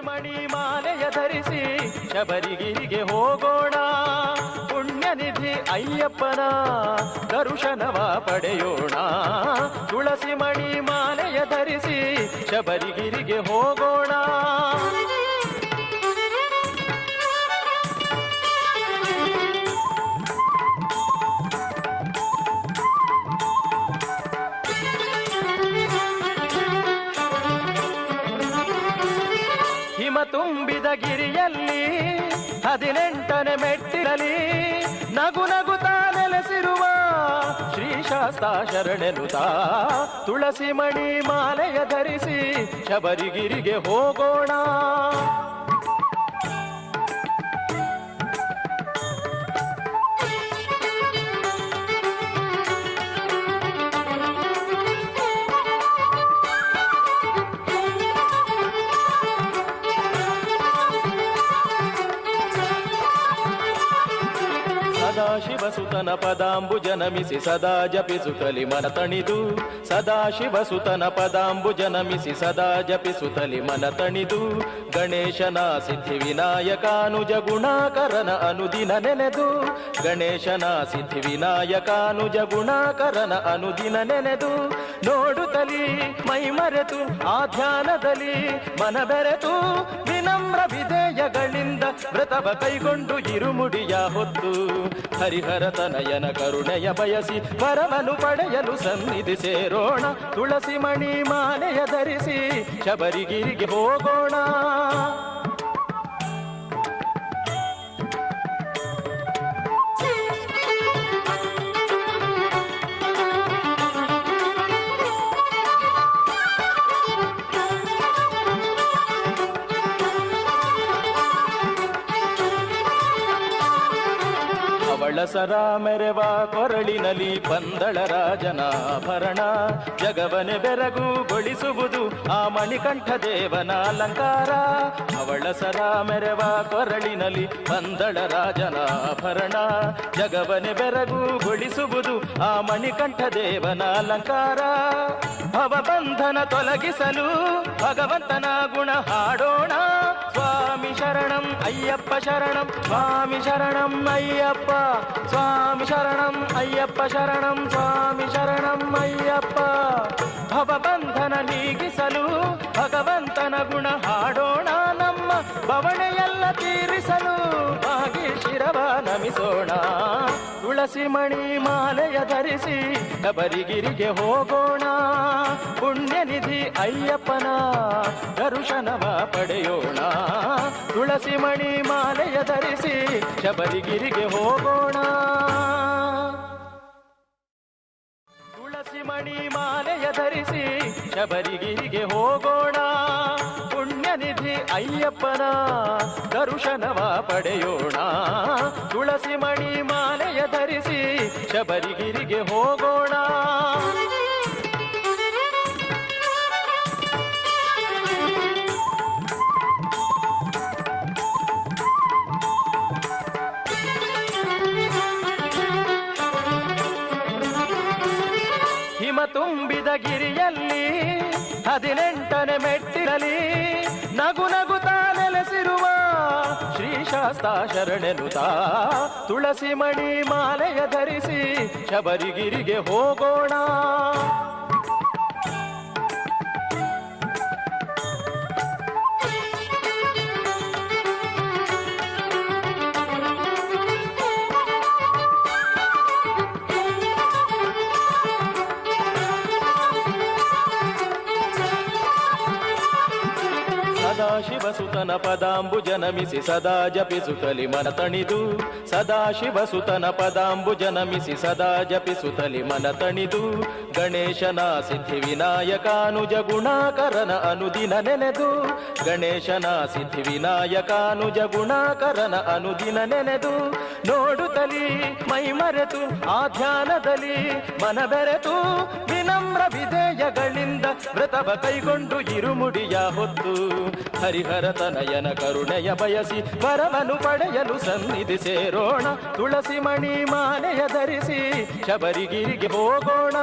ಮಣಿ ಮಾಲೆಯ ಧರಿಸಿ ಶಬರಿಗಿರಿಗೆ ಹೋಗೋಣ. ಪುಣ್ಯನಿಧಿ ಅಯ್ಯಪ್ಪನ ದರ್ಶನವ ಪಡೆಯೋಣ. ತುಳಸಿ ಮಣಿ ಮಾಲೆಯ ಧರಿಸಿ ಶಬರಿಗಿರಿಗೆ ಹೋಗೋಣ. ತುಂಬಿದ ಗಿರಿಯಲ್ಲಿ ಹದಿನೆಂಟನೇ ಮೆಟ್ಟಿರಲಿ ನಗು ನಗುತ್ತಾ ನೆಲೆಸಿರುವ ಶ್ರೀಶಾಸ್ತ ಶರಣೆನುತಾ. ತುಳಸಿ ಮಣಿ ಮಾಲೆಯ ಧರಿಸಿ ಶಬರಿಗಿರಿಗೆ ಹೋಗೋಣ. ಸದಾ ಶಿವಸುತನ ಜನಮಿಸಿ ನಮಿಸಿ ಸದಾ ಜಪಿಸುತ್ತಲಿ ಮನ ತಣಿದು. ಸದಾ ಪದಾಂಬು ಜನಮಿಸಿ ನಮಿಸಿ ಸದಾ ಜಪಿಸುತ್ತಲಿ ಮನ ತಣಿದು. ಗಣೇಶನ ಸಿದ್ಧಿ ವಿನಾಯಕಾನುಜ ಗುಣಾಕರನ ಅನುದಿನ ನೆನೆದು. ಗಣೇಶನ ಸಿದ್ಧಿ ವಿನಾಯಕಾನುಜ ಗುಣಾಕರನ ಅನುದಿನ ನೆನೆದು. ನೋಡುತ್ತಲಿ ಮೈ ಮರೆತು ಆ ಧ್ಯಾನದಲ್ಲಿ ಮನ ಬೆರೆತು. ವಿನಮ್ರ ವಿಧೇಯಗಳಿಂದ ವ್ರತವ ಕೈಗೊಂಡು ಇರುಮುಡಿಯ ಹೊತ್ತು. ಹರಿಹರ ತನಯನ ಕರುಣೆಯ ಬಯಸಿ ವರವನು ಪಡೆಯಲು ಸನ್ನಿಧಿ ಸೇರೋಣ. ತುಳಸಿ ಮಣಿ ಮಾಲೆಯ ಧರಿಸಿ ಶಬರಿಗಿರಿಗೆ ಹೋಗೋಣ. ಅವಳ ಸರ ಮೆರೆವ ಕೊರಳಿನಲಿ ಪಂದಳ ರಾಜನಾಭರಣ ಜಗವನೆ ಬೆರಗುಗೊಳಿಸುವುದು ಆ ಮಣಿಕಂಠ ದೇವನ ಅಲಂಕಾರ. ಅವಳ ಸರ ಮೆರೆವ ಕೊರಳಿನಲಿ ಪಂದಳ ರಾಜನಾಭರಣ ಜಗವನೆ ಬೆರಗುಗೊಳಿಸುವುದು ಆ ಮಣಿಕಂಠ ದೇವನ ಅಲಂಕಾರ. ಭವಬಂಧನ ತೊಲಗಿಸಲು ಭಗವಂತನ ಗುಣ ಹಾಡೋಣ. ಸ್ವಾಮಿ ಶರಣಂ ಅಯ್ಯಪ್ಪ ಶರಣಂ ಸ್ವಾಮಿ ಶರಣಂ ಅಯ್ಯಪ್ಪ ಸ್ವಾಮಿ ಶರಣಂ ಅಯ್ಯಪ್ಪ ಶರಣಂ ಸ್ವಾಮಿ ಶರಣಂ ಅಯ್ಯಪ್ಪ ಭವಬಂಧನ ನೀಗಿಸಲು ಭಗವಂತನ ಗುಣ ಹಾಡೋಣ ನಮ್ಮ ಬವಣೆಯೆಲ್ಲ ತೀರಿಸಲು ತುಳಸಿ ಮಣಿ ಮಾಲೆಯ ಧರಿಸಿ ಶಬರಿಗಿರಿಗೆ ಹೋಗೋಣ. ಪುಣ್ಯನಿಧಿ ಅಯ್ಯಪ್ಪನ ದರ್ಶನವ ಪಡೆಯೋಣ. ತುಳಸಿಮಣಿ ಮಾಲೆಯ ಧರಿಸಿ ಶಬರಿಗಿರಿಗೆ ಹೋಗೋಣ. ತುಳಸಿಮಣಿ ಮಾಲೆಯ ಧರಿಸಿ ಶಬರಿಗಿರಿಗೆ ಹೋಗೋಣ. ಪುಣ್ಯನಿಧಿ ಅಯ್ಯಪ್ಪನ ದರ್ಶನವ ಪಡೆಯೋಣ. ತುಳಸಿ ಮಣಿ ಮಾಲೆಯ ಧರಿಸಿ ಶಬರಿಗಿರಿಗೆ ಹೋಗೋಣ. ಹಿಮ ತುಂಬಿದ ಗಿರಿಯಲ್ಲಿ ಹದಿನೆಂಟನೇ ಮೆಟ್ಟಿಲಲಿ ನಗು ನಗುತ್ತಾ ನೆಲೆಸಿರುವ ಶ್ರೀಶಾಸ್ತ ಶರಣೆನುತಾ. ತುಳಸಿ ಮಣಿ ಮಾಲೆಯ ಧರಿಸಿ ಶಬರಿಗಿರಿಗೆ ಹೋಗೋಣ. ಸದಾ ಶಿವಸುತನ ಪದಾಂಬುಜ ನಮಿಸಿ ಸದಾ ಜಪಿಸುತ್ತಲಿ ಮನ ತಣಿದು. ಸದಾ ಶಿವಸುತನ ಪದಾಂಬುಜ ನಮಿಸಿ ಸದಾ ಜಪಿಸುತ್ತಲಿ ಮನ ತಣಿದು. ಗಣೇಶನ ಸಿದ್ಧಿ ವಿನಾಯಕಾನುಜ ಗುಣಾಕರನ ಅನುದಿನ ನೆನೆದು. ಗಣೇಶನ ಸಿದ್ಧಿ ವಿನಾಯಕಾನುಜ ಗುಣಾಕರನ ಅನುದಿನ ನೆನೆದು. ನೋಡುತ್ತಲಿ ಮೈ ಮರೆತು, ಆ ಧ್ಯಾನದಲ್ಲಿ ಮನ ಬೆರೆತು. ವಿನಮ್ರ ವ್ರತವ ಕೈಗೊಂಡು ಇರುಮುಡಿಯ ಹೊತ್ತು ಹರಿಹರ ತನಯನ ಕರುಣೆಯ ಬಯಸಿ ವರವನು ಪಡೆಯಲು ಸನ್ನಿಧಿ ಸೇರೋಣ. ತುಳಸಿ ಮಣಿ ಮಾಲೆಯ ಧರಿಸಿ ಶಬರಿಗಿರಿಗೆ ಹೋಗೋಣ.